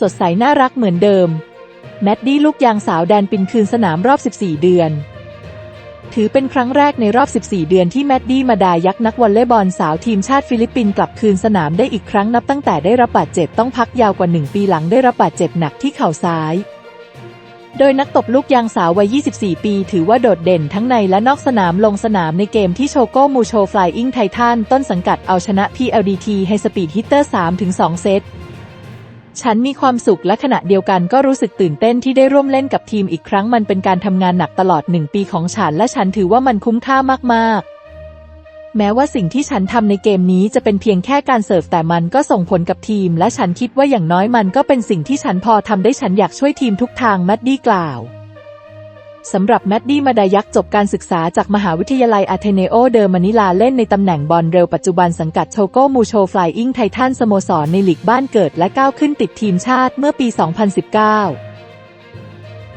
สดใสน่ารักเหมือนเดิม แมดดี้ลูกยางสาวแดนปินคืนสนามรอบ 14 เดือน ถือเป็นครั้งแรกในรอบ 14 เดือนที่แมดดี้มาดายักษ์นักวอลเลย์บอลสาวทีมชาติฟิลิปปินส์กลับคืนสนามได้อีกครั้งนับตั้งแต่ได้รับบาดเจ็บต้องพักยาวกว่า 1 ปีหลังได้รับบาดเจ็บหนักที่เข่าซ้ายโดยนักตบลูกยางสาววัย 24 ปี ถือว่าโดดเด่นทั้งในและนอกสนามลงสนามในเกมที่โชโกมูโชฟลายอิงไททันต้นสังกัดเอาชนะ PLDT ให้สปีดฮิตเตอร์ 3-2 เซต ฉันมีความสุขและขณะเดียวกันก็รู้สึกตื่นเต้นที่ได้ร่วมเล่นกับทีมอีกครั้งมันเป็นการทำงานหนักตลอดหนึ่งปีของฉันและฉันถือว่ามันคุ้มค่ามากๆแม้ว่าสิ่งที่ฉันทำในเกมนี้จะเป็นเพียงแค่การเสิร์ฟแต่มันก็ส่งผลกับทีม และฉันคิดว่าอย่างน้อยมันก็เป็นสิ่งที่ฉันพอทำได้ฉันอยากช่วยทีมทุกทางแมดดี้กล่าว สำหรับแมดดี้มาดายักจบการศึกษาจากมหาวิทยาลัยอาเทเนโอเดอร์มานิลาเล่นในตำแหน่งบอลเร็วปัจจุบันสังกัดโชโกมูโชฟลายอิงไททันสโมสรในลีกบ้านเกิดและก้าวขึ้นติดทีมชาติเมื่อปี 2019